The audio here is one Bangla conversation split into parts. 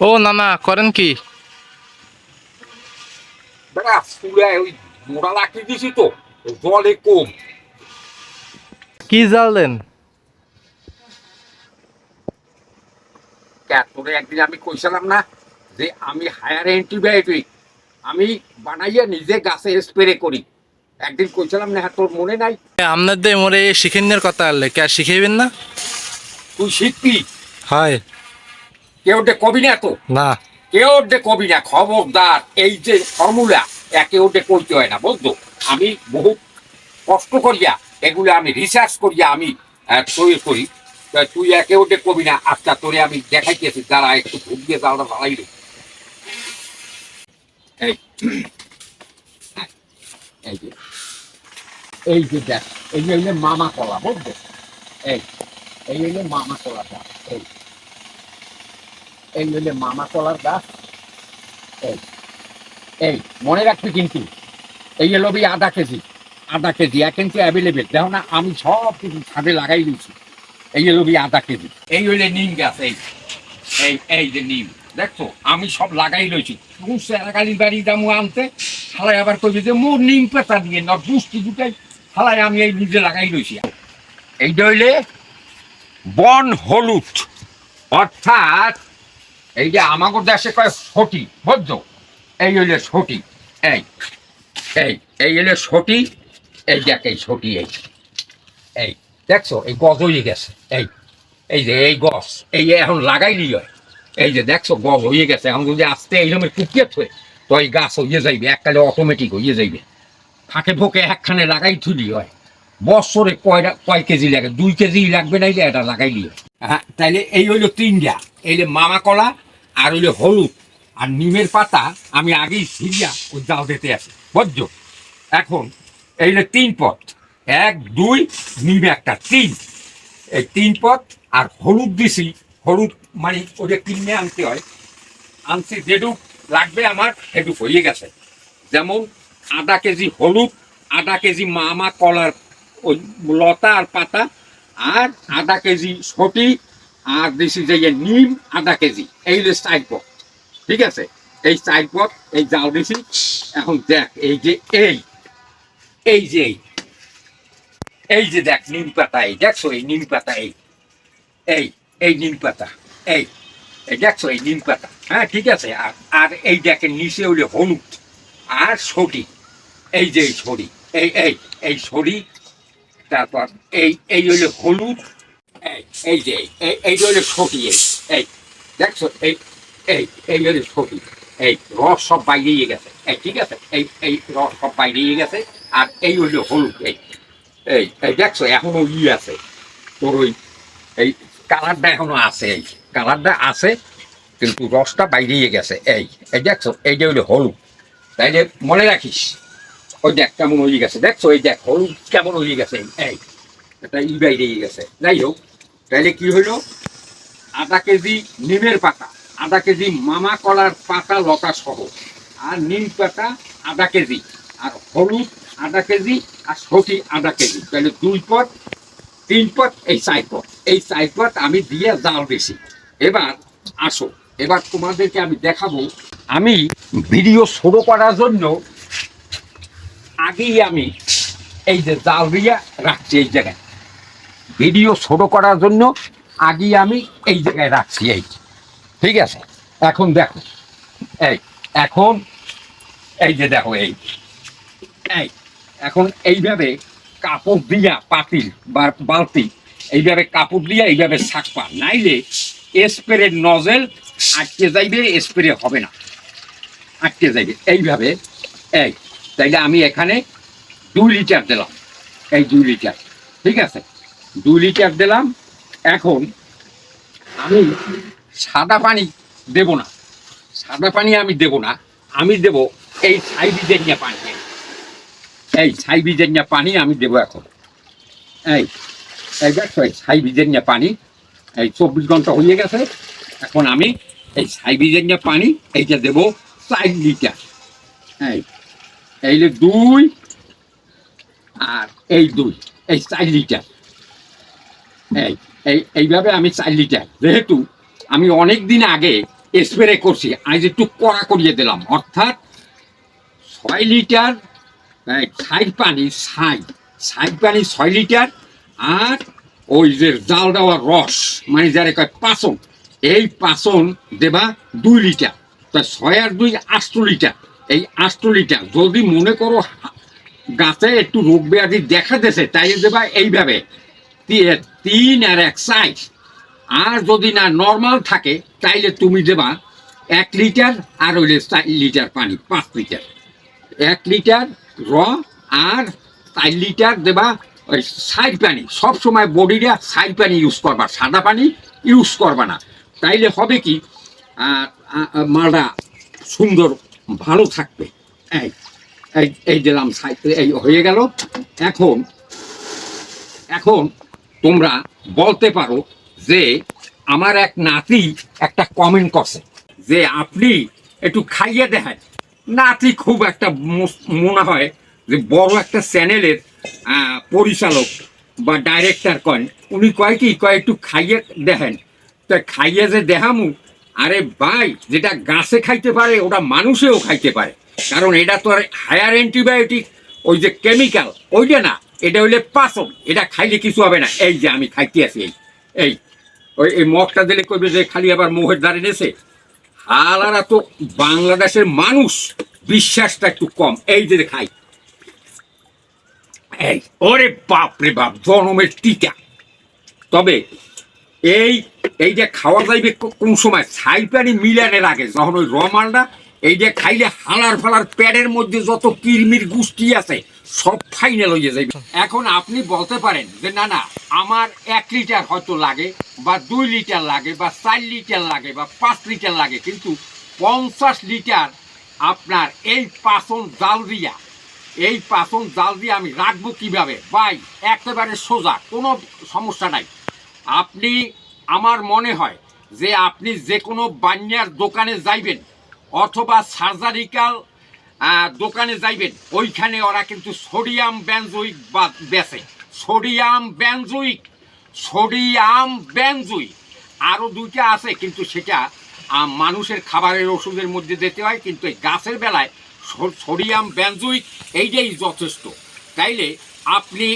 ও নানা করেন কি? বেড়া চুলায় ওই মোড়া লাকি দিছি তো জলে কম। কি জ্বাললেন কে তোরে একদিন আমি কইছিলাম না যে আমি হায়ার অ্যান্টিবায়োটিক আমি বানাইয়া নিজে গাছে স্প্রে করি। একদিন কইছিলাম না হ্যাঁ, তোর মনে নাই? আপনাদের মোরে শিখেনের কথা আনলে কে শিখাইবেন না? তুই শিখবি? হয়। কেউ ডে কবি না তো? না। কেউ ডে কবি না খবরদার এই যে ফর্মুলা একে ওটে কইতে হয় না বুঝতো আমি বহু কষ্ট করিয়া এগুলো আমি রিসার্চ করিয়া আমি তৈরি করি। তুই একে ওটে কবি না আচ্ছা তোরে আমি দেখাইতেছি যারা একটু ভুল দিয়ে যাওয়াটা ভালাই এই এই যে এই যে দেখ এই যে হইলে মামা কলা বুঝছ? এই এই হইলে মামা কলাটা এই। এই মামা কলার গাছ এই এই, মনে রাখবি কিন্তু, এই হলো বি আধা কেজি আধা কেজি, এক কেজি অ্যাভেলেবেল দেখো না, আমি সব কিছু ছাদে লাগাই দিয়েছি। এই হলো বি আধা কেজি। এই হইলে নিম গাছ, এই এই এই যে নিম, দেখছ? আমি সব লাগাই রয়েছি স্যারাকালি বাড়ি দামু আনতে হালাই আবার কইবে যে, মোর নিম পাতা দিয়ে না বুঝতে দুটাই হালাই আমি এই নিজে লাগাই রয়েছি এইটা হইলে বন হলুদ, অর্থাৎ এই যে আমাদের দেশে কয় সটি বুঝছ এই হইলে সটি এই এই এই হইলে সটি এই দেখ এই সটি এই এই, দেখছ, এই গজ হয়ে গেছে, এই এই যে এই গছ এই এখন লাগাইলি হয়, এই যে দেখছ, গজ হয়ে গেছে, এখন যদি আস্তে এইরকম কুকিয়ে থয়ে, তো এই গাছ হইয়ে যাইবে, এককালে অটোমেটিক হইয়ে যাইবে। ফাঁকে ফোঁকে একখানে লাগাই থুলি হয়, বছরে কয়টা, কয় কেজি লাগে, দুই কেজি লাগবে নাইলে এটা লাগাইলি হয়। হ্যাঁ তাইলে এই হইল তিনটা, এই মামা কলা আর হইল হলুদ আর নিমের পাতা আমি আগেই সিরিয়া ওই জাল দিতে আছে। বুঝছ এখন এই তিন পথ এক, দুই, নিম একটা তিন। এই তিন পথ আর হলুদ দিছি। হলুদ মানে ওটা কিনে আনতে হয়। আনছি যেটুক লাগবে আমার, সেটুক হয়ে গেছে। যেমন আধা কেজি হলুদ, আধা কেজি মামা কলার ওই লতা আর পাতা, আর আধা কেজি সটি আর দিছি যে নিম আধা কেজি এই যে চার পথ ঠিক আছে? এই চার পথ এই জাল দিছি। এখন দেখ, এই যে এই এই যে এই এই যে দেখ, নিম পাতা এই, দেখছ এই নিম পাতা এই এই এই নিম পাতা, এই এই দেখছ এই নিম পাতা হ্যাঁ ঠিক আছে? আর আর এই দেখেন, নিচে হইলে হলুদ আর সরি, এই যে এই সরি, এই এই এই সরি, তারপর এই এই হইলে হলুদ এই এই যে এই- এই এই হইলে সটি এই এই দেখছ এই এই এই হইলে সটি এই রস সব বাইরে গেছে এই ঠিক আছে এই এই রস সব বাইরে গেছে আর এই হইলে হলুদ এই এই এই দেখছ এখনও ই আছে তোর ওই এই কালারটা এখনও আছে এই কালারটা আছে কিন্তু রসটা বাইরে গেছে এই এই দেখছ এইটা হইল হলুদ তাইলে মনে রাখিস? ওই দেখ কেমন হয়ে গেছে। দেখছ এই দেখ, হলুদ কেমন হয়ে গেছে। এই, এটা ই বাইরে গেছে। যাই হোক। তাইলে কি হইল? আধা কেজি নিমের পাতা, আধা কেজি মামা কলার পাতা লতা সহ। আর নিম পাতা আধা কেজি, আর হলুদ আধা কেজি, আর সটি আধা কেজি। তাহলে দুই পট তিন পট এই চার পট এই চার পট আমি দিয়ে জাল বেশি এবার আসো, এবার তোমাদেরকে আমি দেখাবো। আমি ভিডিও শুরু করার জন্য আগেই আমি এই যে জাল দিয়ে রাখছি এই জায়গায়। ভিডিও ছোট করার জন্য আগে আমি এই জায়গায় রাখছি, এই ঠিক আছে? এখন দেখো। এই, এখন এই যে দেখো, এই। এই, এখন এইভাবে কাপড় দিয়া পাতিল বা বালতি, এইভাবে কাপড় দিয়া এইভাবে ছাকপা নাইলে স্প্রের নজেল আটকে যাইবে, স্প্রে হবে না। আটকে যাইবে। এইভাবে, এই, তাইলে আমি এখানে দুই লিটার দিলাম। এই দুই লিটার। ঠিক আছে? দুই লিটার দিলাম। এখন আমি সাদা পানি দেব না। সাদা পানি আমি দেব না, আমি দেব এই সাইবিজেনিয়া পানি। এই সাইবিজেনিয়া পানি আমি দেব এখন। এই এই দেখো, এই সাইবিজেনিয়া পানি, এই চব্বিশ ঘণ্টা হয়ে গেছে। এখন আমি এই সাইবিজেনিয়া পানি এইটা দেব চার লিটার। এই এই যে দুই আর এই দুই, এই চার লিটার। এই এই, এইভাবে আমি চার লিটার যেহেতু আমি অনেক দিন আগে স্প্রে করছি, আজ একটু কড়া করিয়ে দিলাম। অর্থাৎ ছয় লিটার সাইড পানি, সাইড সাইড পানি ছয় লিটার আর ওই যে জাল দেওয়ার রস মানে যারা কয় পাচন, এই পাচন দেবা দুই লিটার। তা ছয় আর দুই আষ্ট লিটার। এই আষ্ট লিটার, যদি মনে করো গাছে একটু রোগ ব্যাধি দেখা দিয়েছে তাই দেবা এইভাবে। তিন আর এক সাইজ আর যদি না নর্মাল থাকে, তাইলে তুমি দেবা এক লিটার আর হইলে চার লিটার পানি, পাঁচ লিটার এক লিটার র আর চার লিটার দেবা ওই সাইড পানি। সব সময় বডিটা সাইড পানি ইউজ করবা, সাদা পানি ইউজ করবা না। তাইলে হবে কি মালটা সুন্দর ভালো থাকবে। এই এই দিলাম সাইড এই হয়ে গেল। এখন এখন তোমরা বলতে পারো যে আমার এক নাতি একটা কমেন্ট করছে যে আপনি একটু খাইয়ে দেখেন। নাতি খুব একটা মনে হয় যে বড় একটা চ্যানেলের পরিচালক বা ডাইরেক্টর কন উনি কয় কি, কয় একটু খাইয়ে দেখেন। তা খাইয়ে যে দেখামু, আরে ভাই, যেটা গাছে খাইতে পারে, ওটা মানুষেও খাইতে পারে। কারণ এটা তো আর হায়ার অ্যান্টিবায়োটিক ওই যে কেমিক্যাল ওইটা না। এটা হইলে পাচন এটা খাইলে কিছু হবে না। এই যে আমি খাইতে আছি, এই এই, ওই, এই মগটা দিলে কইবে যে খালি আবার মোহের দ্বারে নেছে। হালারা তো বাংলাদেশের মানুষ, বিশ্বাসটা একটু কম। এই যে খাই। এই, ওরে বাপ রে বাপ, জনমের টিকা। তবে এই এই যে খাওয়া যাইবে কোন সময়? ছাই পানি মিলানের আগে, যখন ওই রমালটা এই যে খাইলে হালার ফালার প্যাডের মধ্যে যত কিরমির গুষ্টি আছে, সব ফাইনাল হয়ে যাইবে। এখন আপনি বলতে পারেন যে, না না, আমার এক লিটার হয়তো লাগে বা দুই লিটার লাগে বা চার লিটার লাগে বা পাঁচ লিটার লাগে, কিন্তু পঞ্চাশ লিটার আপনার এই পাচন জাল দিয়া, এই পাচন জাল দিয়ে আমি রাখব কীভাবে? ভাই, একেবারে সোজা, কোনো সমস্যা নাই। আপনি, আমার মনে হয় যে আপনি যে কোনো বান্যার দোকানে যাইবেন অথবা সার্জারিক্যাল দোকানে যাইবেন, ওইখানে ওরা কিন্তু সোডিয়াম বেনজুইক বা বেচে। Sodium benzoic sodium benzoic. আরও দুইটা আছে, কিন্তু সেটা মানুষের খাবারের ওষুধের মধ্যে দিতে হয়, কিন্তু এই গাছের বেলায় সোডিয়াম বেনজুইক এইটাই যথেষ্ট। তাইলে আপনি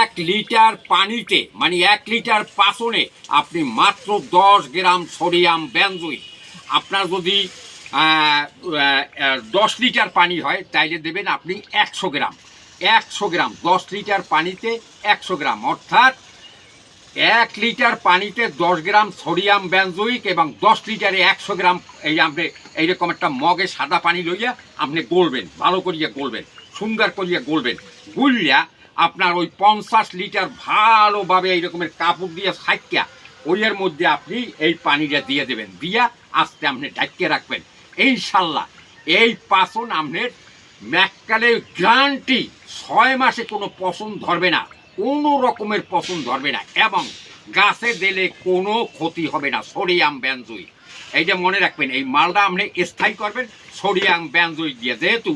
এক লিটার পানিতে মানে এক লিটার পাচনে আপনি মাত্র দশ গ্রাম সোডিয়াম বেনজুইক। আপনার যদি দশ লিটার পানি হয়, তাইলে দেবেন আপনি একশো গ্রাম। একশো গ্রাম, দশ লিটার পানিতে একশো গ্রাম। অর্থাৎ এক লিটার পানিতে দশ গ্রাম সোডিয়াম বেনজোইক এবং দশ লিটারে একশো গ্রাম এই আপনি এইরকম একটা মগে সাদা পানি লইয়া আপনি গলবেন, ভালো করিয়া গলবেন, সুন্দর করিয়া গলবেন। গুলিয়া আপনার ওই পঞ্চাশ লিটার ভালোভাবে এই রকমের কাপড় দিয়ে সাইকিয়া ওইয়ের মধ্যে আপনি এই পানিটা দিয়ে দেবেন। দিয়া আস্তে আপনি ডাকিয়ে রাখবেন। ইনশাল্লাহ। এই পাচন আপনার ম্যাককালের গ্যারান্টি ছয় মাসে কোনো পছন্দ ধরবে না, কোনো রকমের পছন্দ ধরবে না এবং গাছে দিলে কোনো ক্ষতি হবে না সোডিয়াম ব্যানজুই। এইটা মনে রাখবেন, এই মালটা আপনি স্থায়ী করবেন, সোডিয়াম ব্যানজুই দিয়ে যেহেতু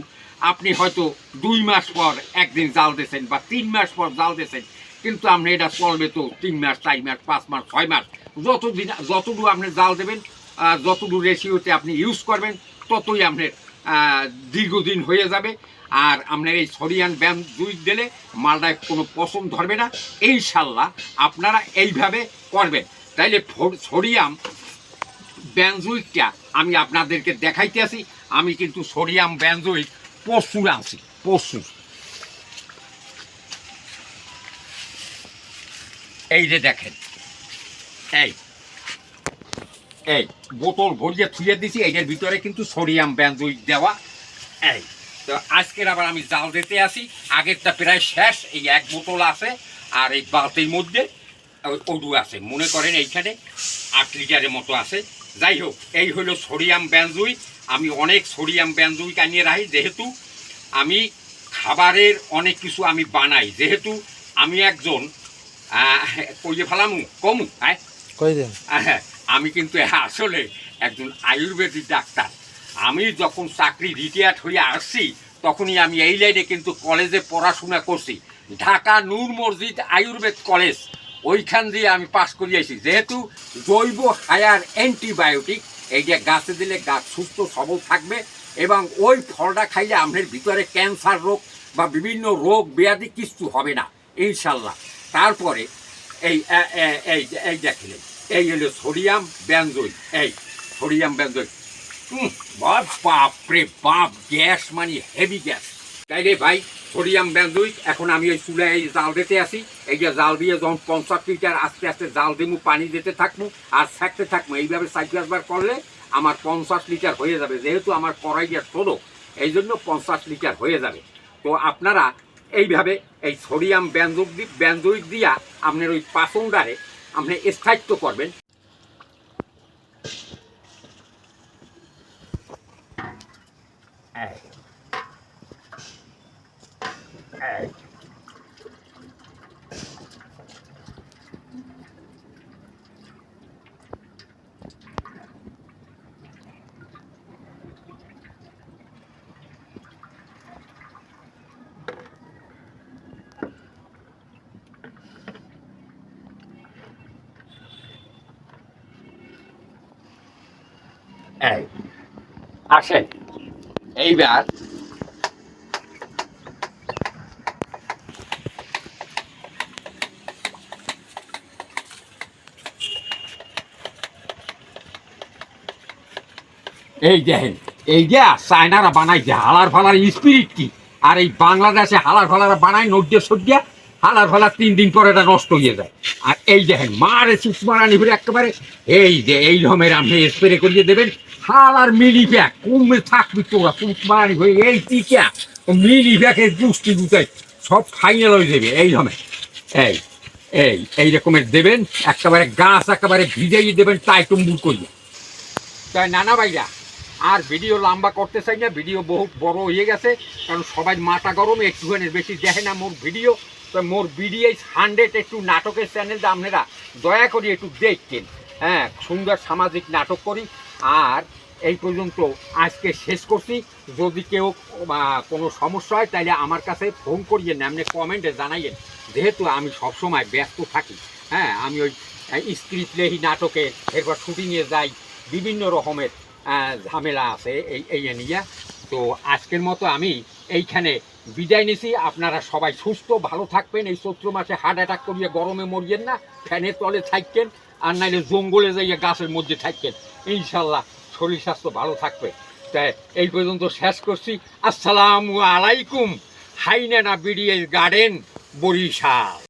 আপনি হয়তো দুই মাস পর একদিন জাল দিয়েছেন বা তিন মাস পর জাল দিয়েছেন, কিন্তু আপনি এটা চলবে তো তিন মাস, চার মাস, পাঁচ মাস, ছয় মাস, যতদিন যতটুকু আপনি জাল দেবেন যতটুকু রেশিওতে আপনি ইউজ করবেন, ততই আপনার দীর্ঘদিন হয়ে যাবে। আর আপনার এই সরিয়ান ব্যায়াম দুই দিলে মালটায় কোনো পশম ধরবে না। এই ইনশাল্লাহ আপনারা এইভাবে করবেন। তাইলে সোডিয়াম ব্যানজুইকটা আমি আপনাদেরকে দেখাইতে আসি। আমি কিন্তু সোডিয়াম ব্যানজুইক প্রচুর আনছি প্রচুর। এই যে দেখেন, এই এই বোতল ভরিয়ে থুয়ে দিছি এইটার ভিতরে কিন্তু সোডিয়াম ব্যানজুইক দেওয়া। এই তো আজকের আবার আমি জাল দিতে আসি। আগেরটা প্রায় শেষ এই এক বোতল আছে আর এই বালতির মধ্যে ওই অডু আছে। মনে করেন এইখানে আট লিটারের মতো আছে। যাই হোক এই হলো সোডিয়াম ব্যানজুইক আমি অনেক সোডিয়াম ব্যানজুইক আনিয়ে রাখি যেহেতু আমি খাবারের অনেক কিছু আমি বানাই। যেহেতু আমি একজন কইয়ে ফেলামু কমু হ্যাঁ? কই দেন? হ্যাঁ, আমি কিন্তু আসলে একজন আয়ুর্বেদিক ডাক্তার। আমি যখন চাকরি রিটায়ার্ড হয়ে আসছি, তখনই আমি এই লাইনে কিন্তু কলেজে পড়াশোনা করছি। ঢাকা নূর মসজিদ আয়ুর্বেদ কলেজ, ওইখান দিয়ে আমি পাশ করিয়েছি। যেহেতু জৈব হায়ার অ্যান্টিবায়োটিক এই যে গাছে দিলে গাছ সুস্থ সবল থাকবে এবং ওই ফলটা খাইলে আপনার ভিতরে ক্যান্সার রোগ বা বিভিন্ন রোগ ব্যাধি কিছু হবে না, ইনশাল্লাহ। তারপরে এই এই এই দেখলেন। এই হলো সোডিয়াম ব্যঞ্জয় এই সোডিয়াম ব্যঞ্জয় বাপ বাপরে বাপ, গ্যাস মানে হেভি গ্যাস তাইলে ভাই, সোডিয়াম ব্যঞ্জয় এখন আমি ওই চুলায় এই জাল দিতে আসি। এই যে জাল দিয়ে যখন পঞ্চাশ লিটার আস্তে আস্তে জাল দিমু, পানি দিতে থাকব আর থাকতে থাকব এইভাবে সাইড করলে আমার পঞ্চাশ লিটার হয়ে যাবে, যেহেতু আমার কড়াই গ্যাস ছোটো এই জন্য পঞ্চাশ লিটার হয়ে যাবে। তো আপনারা এইভাবে এই সোডিয়াম ব্যঞ্জক ব্যঞ্জয়িক দিয়া আপনার ওই পাচনটারে আপনি স্থায়িত্ব করবেন এই। এই। এই আসেন। এইবার এই দেখেন, এই যে চায়নারা বানাইছে হালার ফালার স্পিরিট কি? আর এই বাংলাদেশে হালার ফালারা বানায় নদ্য সদ্যা হালার ফালার তিন দিন পরে এটা নষ্ট হয়ে যায়। আর এই দেখেন, মারে সুসমারানি ফিরে একেবারে, এই যে এই রকমের আপনি স্প্রে করিয়ে দেবেন হালার মিলি প্যাক কমে থাকবি তোরা সুসমারানি হয়ে এই টিকা। মিলি প্যাকের পুষ্টি দুটাই, সব ফাইনাল হয়ে যাবে, এই রকমের এই এই এই রকমের দেবেন, একেবারে গাছ একেবারে ভিজাইয়ে দেবেন টাইটম্বুর করিয়ে। তাই নানা ভাইরা, আর ভিডিও লম্বা করতে চাই না, ভিডিও বহুত বড় হয়ে গেছে, কারণ সবাই মাথা গরম, একটুখানি বেশি দেখে না মোর ভিডিও, তো মোর ভিডিও হান্ড্রেড একটু নাটকের চ্যানেলটা আপনারা দয়া করে একটু দেখতেন হ্যাঁ সুন্দর সামাজিক নাটক করি আর এই পর্যন্ত আজকে শেষ করছি। যদি কেউ কোনো সমস্যা হয়, তাহলে আমার কাছে ফোন করিয়ে আপনি কমেন্টে জানাইয়েন। যেহেতু আমি সবসময় ব্যস্ত থাকি হ্যাঁ আমি ওই স্ক্রিপ্ট লেহি নাটকে এরপর শুটিংয়ে যাই, বিভিন্ন রকমের ঝামেলা আছে এই এই নিয়ে। তো আজকের মতো আমি এইখানে বিদায় নিছি। আপনারা সবাই সুস্থ, ভালো থাকবেন। এই চৈত্র মাসে হার্ট অ্যাটাক করিয়ে গরমে মরিয়েন না, ফ্যানের তলে থাকবেন আর নাইলে জঙ্গলে যাইয়া গাছের মধ্যে থাকবেন ইনশাল্লাহ শরীর স্বাস্থ্য ভালো থাকবে। তাই এই পর্যন্ত শেষ করছি। আসসালামু আলাইকুম। হাইনানা বিডিএস গার্ডেন, বরিশাল।